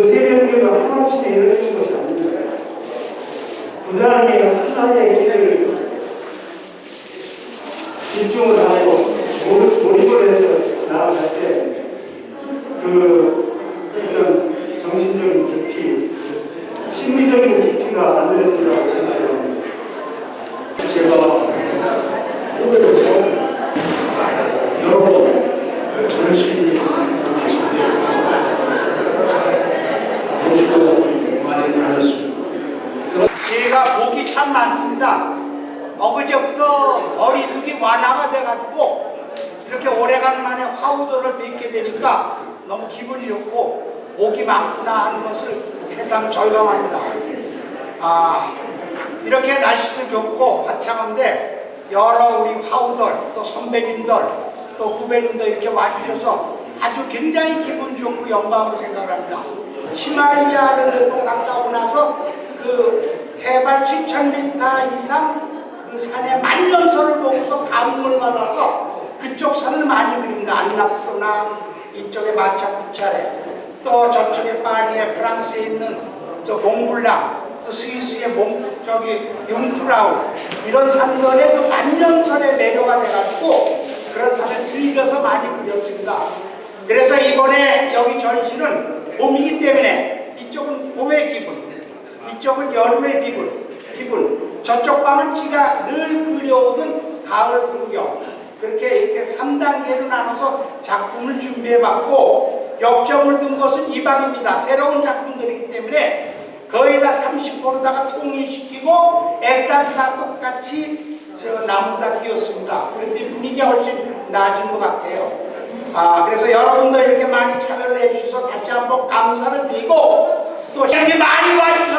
그 세련미가 하나쯤에 일어나는 것이 아닙니다. 부단히 하나의 길을 집중을 하고 몰입을 해서 나아갈 때그 어떤 정신적인 깊이, 심리적인 깊이가 만들어진다고 생각합니다. 제가 복이 참 많습니다. 어그제부터 거리 두기 완화가 돼가지고 이렇게 오래간만에 화우도를 뵙게 되니까 너무 기분이 좋고 복이 많구나 하는 것을 새삼 절감합니다. 아 이렇게 날씨도 좋고 화창한데 여러 우리 화우들 또 선배님들 또 후배님들 이렇게 와주셔서 아주 굉장히 기분 좋고 영광으로 생각을 합니다. 치마이야를 몇번 갔다 오고 나서 그 해발 7,000m 이상 그 산의 만년설을 보고서 감흥을 받아서 그쪽 산을 많이 그립니다. 안나푸나 이쪽에 마차쿠차레 또 저쪽에 파리에 프랑스에 있는 저 몽블랑 또 스위스의 몽 저기 융프라우 이런 산들의 그 만년설의 매료가 돼가지고 그런 산을 즐겨서 많이 그렸습니다. 그래서 이번에 여기 전시는 봄이기 때문에 이쪽은 여름의 기분, 기분. 저쪽 방은 지가 늘 그려오던 가을 풍경. 그렇게 이렇게 3단계로 나눠서 작품을 준비해봤고 역점을 둔 것은 이 방입니다. 새로운 작품들이기 때문에 거의 다 30%다가 통일시키고 액자도 다 똑같이 저 나무 다 끼웠습니다. 그랬더니 분위기가 훨씬 나아진 것 같아요. 아, 그래서 여러분들 이렇게 많이 참여를 해주셔서 다시 한번 감사를 드리고 또 이렇게 많이 와주